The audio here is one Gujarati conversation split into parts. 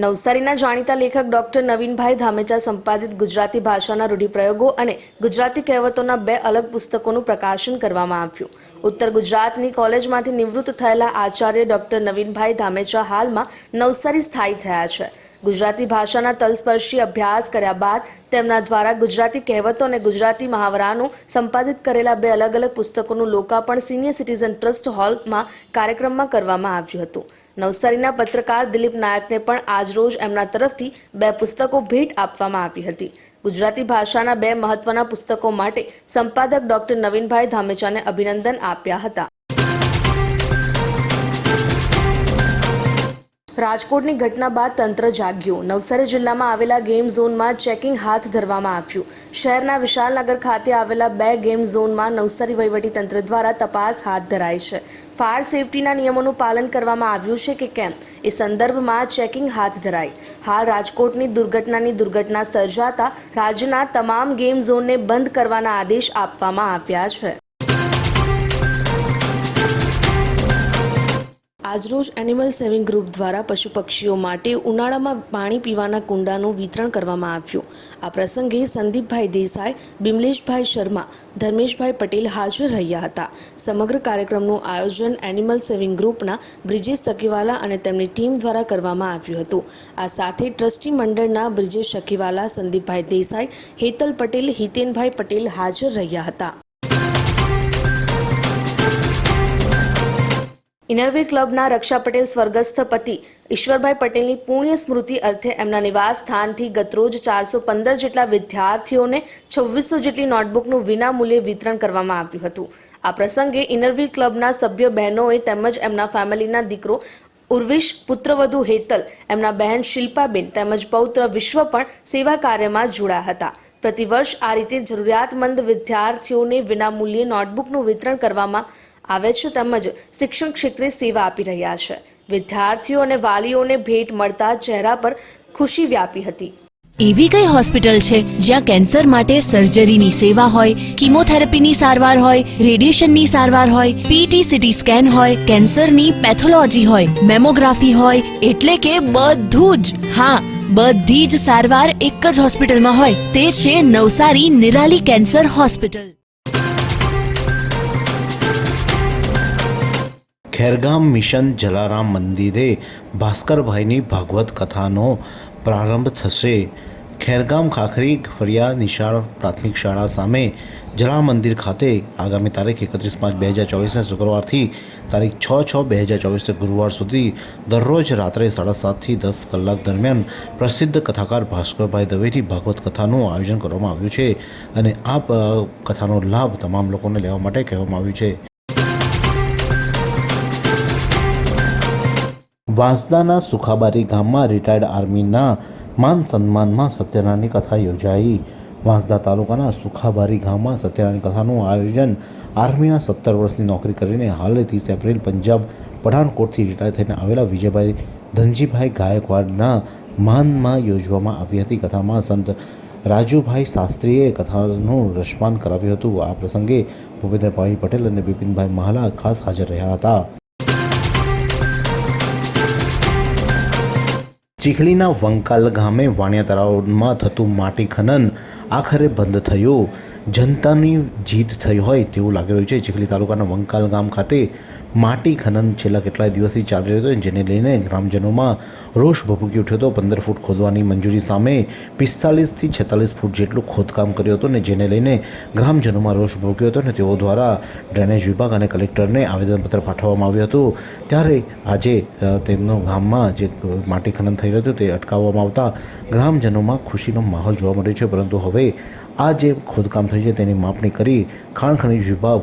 નવસારીના જાણીતા લેખક ડોક્ટર નવીનભાઈ ધામેચા સંપાદિત ગુજરાતી ભાષાના રૂઢિપ્રયોગો અને ગુજરાતી કહેવતોના બે અલગ પુસ્તકોનું પ્રકાશન કરવામાં આવ્યું. ઉત્તર ગુજરાતની કોલેજમાંથી નિવૃત્ત થયેલા આચાર્ય ડોક્ટર નવીનભાઈ ધામેચા હાલમાં નવસારી સ્થાયી થયા છે. ગુજરાતી ભાષાના તલસ્પર્શી અભ્યાસ કર્યા બાદ તેમના દ્વારા ગુજરાતી કહેવતો અને ગુજરાતી મહાવરાનું સંપાદિત કરેલા બે અલગ અલગ પુસ્તકોનું લોકાર્પણ સિનિયર સિટીઝન ટ્રસ્ટ હોલમાં કાર્યક્રમમાં કરવામાં આવ્યું હતું. નવસારીના પત્રકાર દિલીપ નાયકને પણ આજરોજ એમના તરફથી બે પુસ્તકો ભેટ આપવામાં આવી હતી. ગુજરાતી ભાષાના બે મહત્વના પુસ્તકો માટે સંપાદક ડોક્ટર નવીનભાઈ ધામેચાને અભિનંદન આપ્યા હતા. રાજકોટની ઘટના બાદ તંત્ર જાગ્યું. નવસારી જિલ્લામાં આવેલા ગેમ ઝોનમાં ચેકિંગ હાથ ધરવામાં આવ્યું. શહેરના વિશાલનગર ખાતે આવેલા બે ગેમ ઝોનમાં નવસારી વહીવટી તંત્ર દ્વારા તપાસ હાથ ધરાઈ છે. ફાયર સેફટીના નિયમોનું પાલન કરવામાં આવ્યું છે કે કેમ? એ સંદર્ભમાં ચેકિંગ હાથ ધરાઈ. હાલ રાજકોટની દુર્ઘટનાની દુર્ઘટના સર્જાતા રાજ્યના તમામ ગેમ ઝોનને બંધ કરવાના આદેશ આપવામાં આવ્યા છે. આજરોજ એનિમલ સેવિંગ ગ્રુપ દ્વારા પશુ પક્ષીઓ માટે ઉનાળામાં પાણી પીવાના કુંડાનું વિતરણ કરવામાં આવ્યું. આ પ્રસંગે સંદીપભાઈ દેસાઈ, બિમલેશભાઈ શર્મા, ધર્મેશભાઈ પટેલ હાજર રહ્યા હતા. સમગ્ર કાર્યક્રમનું આયોજન એનિમલ સેવિંગ ગ્રુપના બ્રિજેશ સકીવાલા અને તેમની ટીમ દ્વારા કરવામાં આવ્યું હતું. આ સાથે ટ્રસ્ટી મંડળના બ્રિજેશ સકીવાલા સંદીપભાઈ દેસાઈ, હેતલ પટેલ, હિતેનભાઈ પટેલ હાજર રહ્યા હતા. ઇનરવી ક્લબના રક્ષા પટેલ સ્વર્ગસ્થ પતિ ઈશ્વરભાઈ પટેલની પુણ્ય સ્મૃતિ અર્થે એમના નિવાસ સ્થાનથી ગતરોજ ચારસો પંદર જેટલા વિદ્યાર્થીઓને છવ્વીસો જેટલી નોટબુકનું વિનામૂલ્યે વિતરણ કરવામાં આવ્યું હતું. આ પ્રસંગે ઇનરવી ક્લબના સભ્ય બહેનોએ તેમજ એમના ફેમિલીના દીકરો ઉર્વિશ, પુત્રવધુ હેતલ, એમના બહેન શિલ્પાબેન તેમજ પૌત્ર વિશ્વ પણ સેવા કાર્યમાં જોડાયા હતા. પ્રતિવર્ષ આ રીતે જરૂરિયાતમંદ વિદ્યાર્થીઓને વિનામૂલ્યે નોટબુકનું વિતરણ કરવામાં આવે છે તેમજ શિક્ષણ ક્ષેત્રે સેવા આપી રહ્યા છે. વિદ્યાર્થીઓ અને વાલીઓને ભેટ મળતા ચહેરા પર ખુશી વ્યાપી હતી. એવી કઈ હોસ્પિટલ છે જ્યાં કેન્સર માટે સર્જરીની સેવા હોય, કિમોથેરાપીની સારવાર હોય, રેડિયેશનની સારવાર હોય પીટી સીટી સ્કેન હોય, કેન્સરની પેથોલોજી હોય, મેમોગ્રાફી હોય, એટલે કે બધું જ. હા, બધી જ સારવાર એક જ હોસ્પિટલમાં હોય, તે છે Navsari Nirali cancer hospital. Khergam mission Jalaram મંદિરે ભાસ્કરભાઈની ભાગવત કથાનો પ્રારંભ થશે. ખેરગામ ખાખરી ફરિયા નિશાળ પ્રાથમિક શાળા સામે જલારામ મંદિર ખાતે આગામી તારીખ એકત્રીસ પાંચ બે હજાર ચોવીસના શુક્રવારથી તારીખ છ છ બે હજાર ચોવીસના ગુરુવાર સુધી દરરોજ રાત્રે સાડા સાતથી દસ કલાક દરમિયાન પ્રસિદ્ધ કથાકાર ભાસ્કરભાઈ દવેની ભાગવત કથાનું આયોજન કરવામાં આવ્યું છે અને આ કથાનો લાભ તમામ લોકોને લેવા માટે કહેવામાં આવ્યું છે. વાંસદાના સુખાબારી ગામમાં રિટાયર્ડ આર્મીના માન સન્માનમાં સત્યનારાયણની કથા યોજાઈ. વાંસદા તાલુકાના સુખાબારી ગામમાં સત્યનારાયણ કથાનું આયોજન આર્મીના સત્તર વર્ષની નોકરી કરીને હાલે ત્રીસ એપ્રિલ પંજાબ પઠાણકોટથી રિટાયર થઈને આવેલા વિજયભાઈ ધનજીભાઈ ગાયકવાડના માનમાં યોજવામાં આવી હતી. કથામાં સંત રાજુભાઈ શાસ્ત્રીએ કથાનું રસપાન કરાવ્યું હતું. આ પ્રસંગે ભૂપેન્દ્રભાઈ પટેલ અને બિપિનભાઈ મહાલા ખાસ હાજર રહ્યા હતા. ચીખલીના વંકાલ ગામે વાણિયા તળાવમાં થતું માટી ખનન આખરે બંધ થયું. જનતાની જીત થઈ હોય તેવું લાગી રહ્યું છે. ચીખલી તાલુકાના વંકાલ ગામ ખાતે માટી ખનન છેલ્લા કેટલાય દિવસથી ચાલી રહ્યો હતો જેને લઈને ગ્રામજનોમાં રોષ ભભૂકી ઉઠ્યો હતો. પંદર ફૂટ ખોદવાની મંજૂરી સામે પિસ્તાલીસથી છેતાલીસ ફૂટ જેટલું ખોદકામ કર્યું હતું ને જેને લઈને ગ્રામજનોમાં રોષ ભોગ્યો હતો ને તેઓ દ્વારા ડ્રેનેજ વિભાગ અને કલેક્ટરને આવેદનપત્ર પાઠવવામાં આવ્યું હતું. ત્યારે આજે તેમનો ગામમાં જે માટી ખનન થઈ રહ્યું હતું તે અટકાવવામાં આવતા ગ્રામજનોમાં ખુશીનો માહોલ જોવા મળ્યો છે. પરંતુ હવે આ જે ખોદકામ થયું છે તેની માપણી કરી ખાણ ખનીજ વિભાગ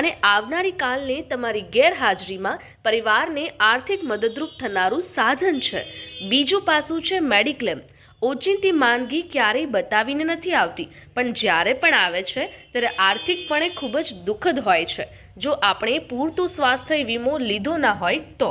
અને આવનારી કાલને તમારી ગેરહાજરીમાં પરિવારને આર્થિક મદદરૂપ થનારું સાધન છે. બીજું પાસું છે મેડિક્લેમ. ઓચિંતી માંદગી ક્યારેય બતાવીને નથી આવતી, પણ જ્યારે પણ આવે છે, ત્યારે આર્થિકપણે ખૂબ જ દુઃખદ હોય છે. જો આપણે પૂરતું સ્વાસ્થ્ય વીમો લીધો ના હોય તો.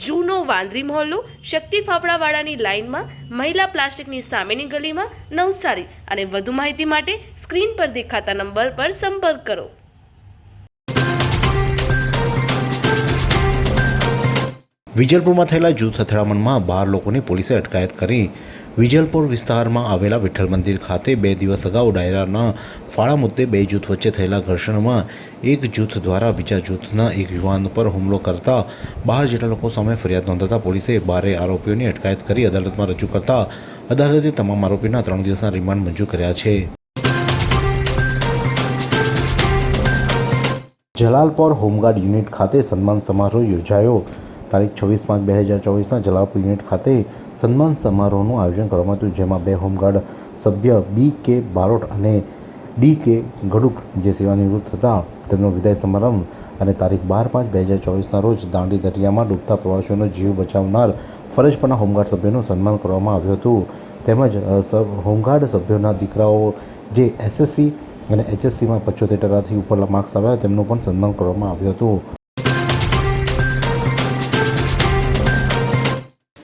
જૂનો વાંદરી મહોલ્લો, શક્તિ ફાફડાવાળાની લાઇનમાં, મહિલા પ્લાસ્ટિકની સામેની ગલીમાં નવસારી અને વધુ માહિતી માટે સ્ક્રીન પર દેખાતા નંબર પર સંપર્ક કરો. વિજલપુરમાં થયેલા જૂથ અથડામણમાં બાર લોકોની પોલીસે અટકાયત કરી વિજલપુર વિસ્તારમાં આવેલા વિઠ્ઠલ મંદિર ખાતે બે દિવસ અગાઉ ડાયરાના ફાળા મુદ્દે બે જૂથ વચ્ચે થયેલા ઘર્ષણમાં એક જૂથ દ્વારા બીજા જૂથના એક યુવાન પર હુમલો કરતા બાર જેટલા લોકો સામે ફરિયાદ નોંધાતા પોલીસે બારે આરોપીઓની અટકાયત કરી અદાલતમાં રજૂ કરતા અદાલતે તમામ આરોપીના ત્રણ દિવસના રિમાન્ડ મંજૂર કર્યા છે. જલાલપોર હોમગાર્ડ યુનિટ ખાતે સન્માન સમારોહ યોજાયો. તારીખ છવ્વીસ પાંચ બે હજાર ચોવીસના જલાલપુર યુનિટ ખાતે સન્માન સમારોહનું આયોજન કરવામાં આવ્યું જેમાં બે હોમગાર્ડ સભ્ય બી કે બારોટ અને ડી કે ગડુક જે સેવાનિવૃત્ત હતા, તેમનો વિદાય સમારંભ અને તારીખ બાર પાંચ બે હજાર ચોવીસના રોજ દાંડી દરિયામાં ડૂબતા પ્રવાસીઓનો જીવ બચાવનાર ફરજ પરના હોમગાર્ડ સભ્યોનું સન્માન કરવામાં આવ્યું હતું. તેમજ હોમગાર્ડ સભ્યોના દીકરાઓ જે એસએસસી અને એચએસસીમાં પચોતેર ટકાથી ઉપરના માર્ક્સ આવ્યા તેમનું પણ સન્માન કરવામાં આવ્યું હતું.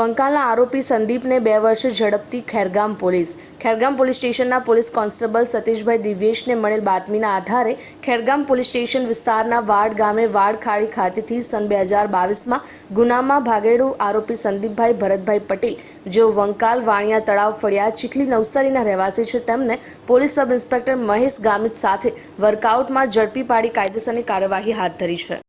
વંકાલના આરોપી સંદીપને બે વર્ષ ઝડપથી ખેરગામ પોલીસ. ખેરગામ પોલીસ સ્ટેશનના પોલીસ કોન્સ્ટેબલ સતીશભાઈ દિવ્યેશને મળેલ બાતમીના આધારે ખેરગામ પોલીસ સ્ટેશન વિસ્તારના વાડ ગામે વાડ ખાડી ખાતેથી સન બે હજાર બાવીસમાં ગુનામાં ભાગેડુ આરોપી સંદીપભાઈ ભરતભાઈ પટેલ, જેઓ વંકાલ વાણિયા તળાવ ફળિયા ચીખલી નવસારીના રહેવાસી છે, તેમને police sub inspector Mahesh Gamit સાથે વર્કઆઉટમાં ઝડપી પાડી કાયદેસરની કાર્યવાહી હાથ ધરી છે.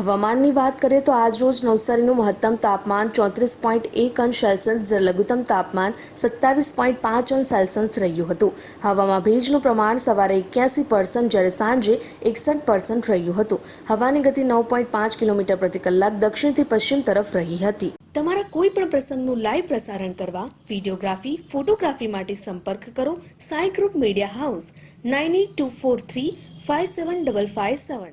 હવામાનની વાત કરીએ તો આજ રોજ નવસારીનું મહત્તમ તાપમાન ચોત્રીસ પોઈન્ટ એક અંશ સેલ્સિયસ જ્યારે લઘુત્તમ તાપમાન સત્તાવીસ પોઈન્ટ પાંચ અંશ સેલ્સિયસ રહ્યું હતું. હવામાં ભેજનું પ્રમાણ સવારે એક્યાસી પર્સન્ટ જ્યારે સાંજે એકસઠ પર્સન્ટ રહ્યું હતું. હવાની ગતિ નવ પોઈન્ટ પાંચ કિલોમીટર પ્રતિ કલાક દક્ષિણથી પશ્ચિમ તરફ રહી હતી. તમારા કોઈ પણ પ્રસંગનું લાઈવ પ્રસારણ કરવા વિડીયોગ્રાફી, ફોટોગ્રાફી માટે સંપર્ક કરો Sai group media house, nine eight two four three five seven double five seven.